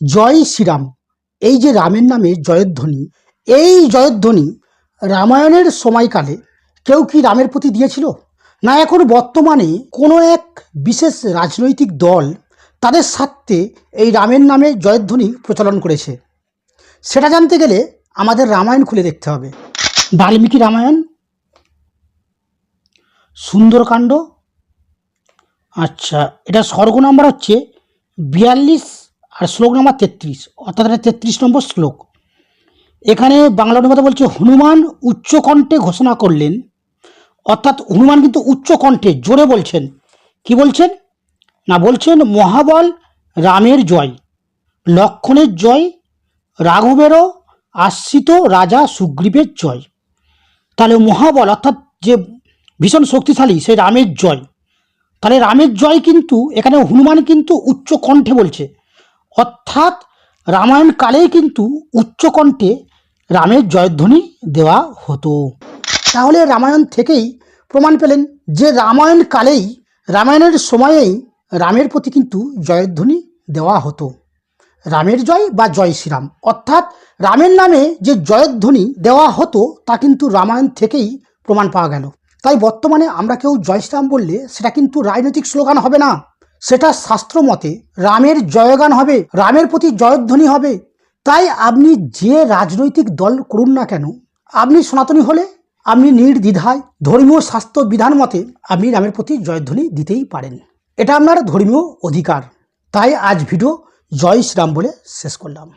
জয় শ্রীরাম। এই যে রামের নামে জয়ধ্বনি এই জয়ধ্বনি রামায়ণের সময়কালে কেউ কি রামের প্রতি দিয়েছিল? না, এখন বর্তমানে কোনো এক বিশেষ রাজনৈতিক দল তাদের স্বার্থে এই রামের নামে জয়ধ্বনি প্রচলন করেছে। সেটা জানতে গেলে আমাদের রামায়ণ খুলে দেখতে হবে। বাল্মীকি রামায়ণ, সুন্দরকাণ্ড আচ্ছা এটা স্বর্গ নাম্বার হচ্ছে বিয়াল্লিশ আর শ্লোক নাম্বার তেত্রিশ, অর্থাৎ এটা তেত্রিশ নম্বর শ্লোক। এখানে বাংলা অনুবাদে বলছে, হনুমান উচ্চকণ্ঠে ঘোষণা করলেন। অর্থাৎ হনুমান কিন্তু উচ্চকণ্ঠে জোরে বলছেন। কি বলছেন? না, বলছেন, মহাবল রামের জয়, লক্ষণের জয়, রাঘবেরও আশ্রিত রাজা সুগ্রীবের জয়। তাহলে মহাবল, অর্থাৎ যে ভীষণ শক্তিশালী সেই রামের জয়। তাহলে রামের জয় কিন্তু, এখানে হনুমান কিন্তু উচ্চ কণ্ঠে বলছে। অর্থাৎ রামায়ণ কালেই কিন্তু উচ্চকণ্ঠে রামের জয়ধ্বনি দেওয়া হতো। তাহলে রামায়ণ থেকেই প্রমাণ পেলেন যে রামায়ণ কালেই, রামায়ণের সময়েই রামের প্রতি কিন্তু জয়ধ্বনি দেওয়া হতো। রামের জয় বা জয় শ্রীরাম, অর্থাৎ রামের নামে যে জয়ধ্বনি দেওয়া হতো, তা কিন্তু রামায়ণ থেকেই প্রমাণ পাওয়া গেল। তাই বর্তমানে আমরা কেউ জয় শ্রীরাম বললে সেটা কিন্তু রাজনৈতিক স্লোগান হবে না। সেটা শাস্ত্র মতে রামের জয়গান হবে, রামের প্রতি জয়ধ্বনি হবে। তাই আপনি যে রাজনৈতিক দল করুন না কেন, আপনি সনাতনী হলে, আপনি নির্দ্বিধায় ধর্মীয় শাস্ত্র বিধান মতে আপনি রামের প্রতি জয়ধ্বনি দিতেই পারেন। এটা আপনার ধর্মীয় অধিকার। তাই আজ ভিডিও জয় শ্রীরাম বলে শেষ করলাম।